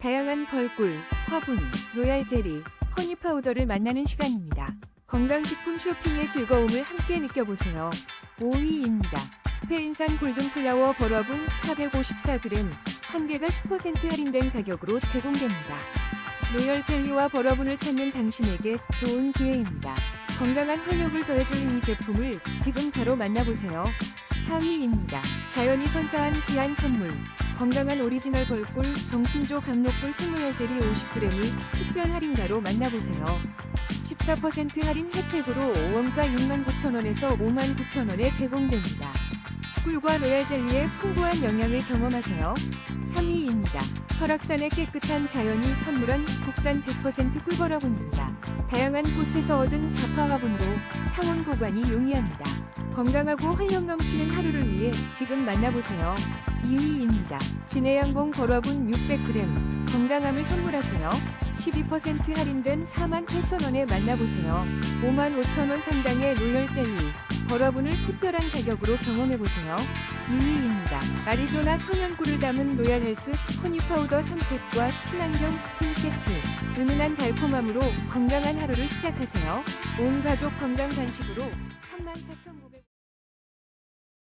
다양한 벌꿀, 화분, 로얄 제리, 허니 파우더를 만나는 시간입니다. 건강식품 쇼핑의 즐거움을 함께 느껴보세요. 5위입니다. 스페인산 골든플라워 버러분 454g, 한 개가 10% 할인된 가격으로 제공됩니다. 로열 젤리와 버러분을 찾는 당신에게 좋은 기회입니다. 건강한 활력을 더해줄 이 제품을 지금 바로 만나보세요. 4위입니다. 자연이 선사한 귀한 선물. 건강한 오리지널 벌꿀 정신조 감로꿀 생로열 젤리 50g을 특별 할인가로 만나보세요. 14% 할인 혜택으로 원가 69,000원에서 59,000원에 제공됩니다. 꿀과 로얄 젤리의 풍부한 영양을 경험하세요. 3위입니다. 설악산의 깨끗한 자연이 선물한 국산 100% 꿀버러분입니다. 다양한 꽃에서 얻은 자파 화분도 상온 보관이 용이합니다. 건강하고 활력 넘치는 하루를 위해 지금 만나보세요. 2위입니다. 진해양봉 버러분 600g 건강함을 선물하세요. 12% 할인된 48,000원에 만나보세요. 55,000원 상당의 로열 젤리 버러분을 특별한 가격으로 경험해보세요. 2위입니다. 아리조나 천연꿀을 담은 로얄 헬스 허니 파우더 3팩과 친환경 스푼 세트 은은한 달콤함으로 건강한 하루를 시작하세요. 온 가족 건강 간식으로 34,900